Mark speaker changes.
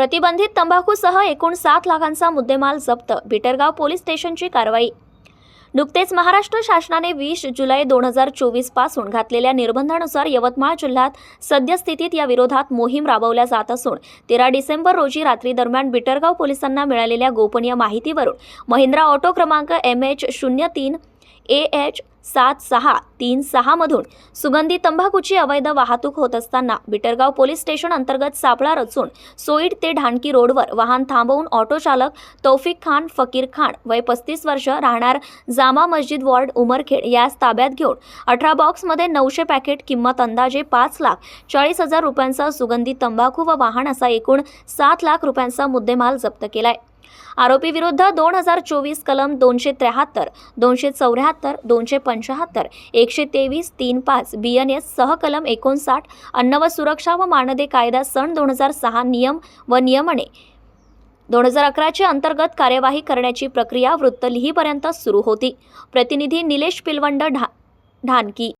Speaker 1: प्रतिबंधित तंबाखूसह एकूण सात लाखांचा मुद्देमाल जप्त. बिटरगाव पोलीस स्टेशनची कारवाई. नुकतेच महाराष्ट्र शासनाने वीस जुलै दोन हजार चोवीसपासून घातलेल्या निर्बंधानुसार यवतमाळ जिल्ह्यात सद्यस्थितीत या विरोधात मोहीम राबवल्या जात असून तेरा डिसेंबर रोजी रात्री दरम्यान बिटरगाव पोलिसांना मिळालेल्या गोपनीय माहितीवरून महिंद्रा ऑटो क्रमांक एम एच शून्य तीन ए एच सात सहा तीन सहामधून सुगंधी तंबाखूची अवैध वाहतूक होत असताना बिटरगाव पोलीस स्टेशन अंतर्गत सापळा रचून सोईड ते ढाणकी रोडवर वाहन थांबवून ऑटो चालक तौफिक खान फकीर खान वय पस्तीस वर्ष राहणार जामा मस्जिद वॉर्ड उमरखेड यास ताब्यात घेऊन अठरा बॉक्समध्ये नऊशे पॅकेट किंमत अंदाजे पाच लाख चाळीस हजार रुपयांचा सुगंधी तंबाखू व वाहन असा एकूण सात लाख रुपयांचा मुद्देमाल जप्त केलाय. आरोपी विरुद्ध दोन हजार चोवीस कलम दोनशे त्र्याहत्तर दोनशे चौऱ्याहत्तर दोनशे पंच्याहत्तर एकशे तेवीस तीन पाच बी एन एस सह कलम एकोणसाठ अन्न व सुरक्षा व मानदे कायदा सन दोन हजार सहा नियम व नियमने दोन हजार अकराच्या अंतर्गत कार्यवाही करण्याची प्रक्रिया वृत्त लिहीपर्यंत सुरू होती. प्रतिनिधी निलेश पिलवंड ढा ढानकी